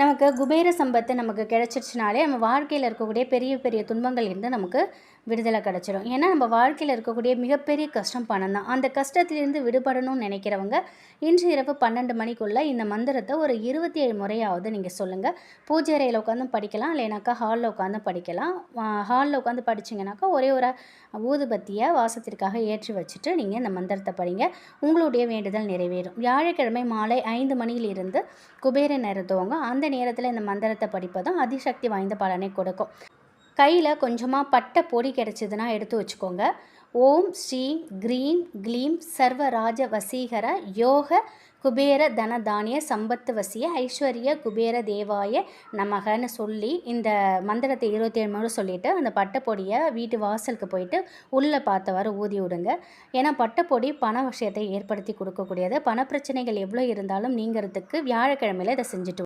நமக்கு குபேர சம்பத்து நமக்கு கிடச்சிருச்சுனாலே நம்ம வாழ்க்கையில் இருக்கக்கூடிய பெரிய பெரிய துன்பங்கள் இருந்து நமக்கு விடுதலை கிடச்சிடும் ஏன்னா நம்ம வாழ்க்கையில் இருக்கக்கூடிய மிகப்பெரிய கஷ்டம் பணம் தான். அந்த கஷ்டத்திலிருந்து விடுபடணும்னு நினைக்கிறவங்க இன்று இரவு பன்னெண்டு மணிக்குள்ளே இந்த மந்திரத்தை ஒரு இருபத்தி ஏழு முறையாவது நீங்கள் சொல்லுங்கள் பூஜை அறையில் உட்காந்து படிக்கலாம் இல்லைனாக்கா ஹாலில் உட்காந்து படிக்கலாம். ஹாலில் உட்காந்து படிச்சிங்கனாக்கா ஒரே ஒரு ஊதுபத்தியை வாசத்திற்காக ஏற்றி வச்சுட்டு நீங்கள் இந்த மந்திரத்தை படிங்க. உங்களுடைய வேண்டுதல் நிறைவேறும். வியாழக்கிழமை மாலை ஐந்து மணியிலிருந்து குபேர நேரத்துவங்க அந்த நேரத்தில் இந்த மந்திரத்தை படிப்பதும் அதிசக்தி வாய்ந்த பலனை கொடுக்கும். கையில் கொஞ்சமாக பட்டை பொடி கிடச்சிதுன்னா எடுத்து வச்சுக்கோங்க. ஓம் ஸ்ரீம் க்ரீம் க்ளீம் சர்வராஜ வசீகர யோக குபேர தன தானிய சம்பத்து வசிய ஐஸ்வர்ய குபேர தேவாய நமகன்னு சொல்லி இந்த மந்திரத்தை இருபத்தேழு முறை சொல்லிவிட்டு அந்த பட்டைப்பொடியை வீட்டு வாசலுக்கு போயிட்டு உள்ளே பார்த்தவாறு ஊதி விடுங்க. ஏன்னா பட்டைப்பொடி பண விஷயத்தை ஏற்படுத்தி கொடுக்கக்கூடியது. பணப்பிரச்சனைகள் எவ்வளோ இருந்தாலும் நீங்கிறதுக்கு வியாழக்கிழமையில் இதை செஞ்சுட்டு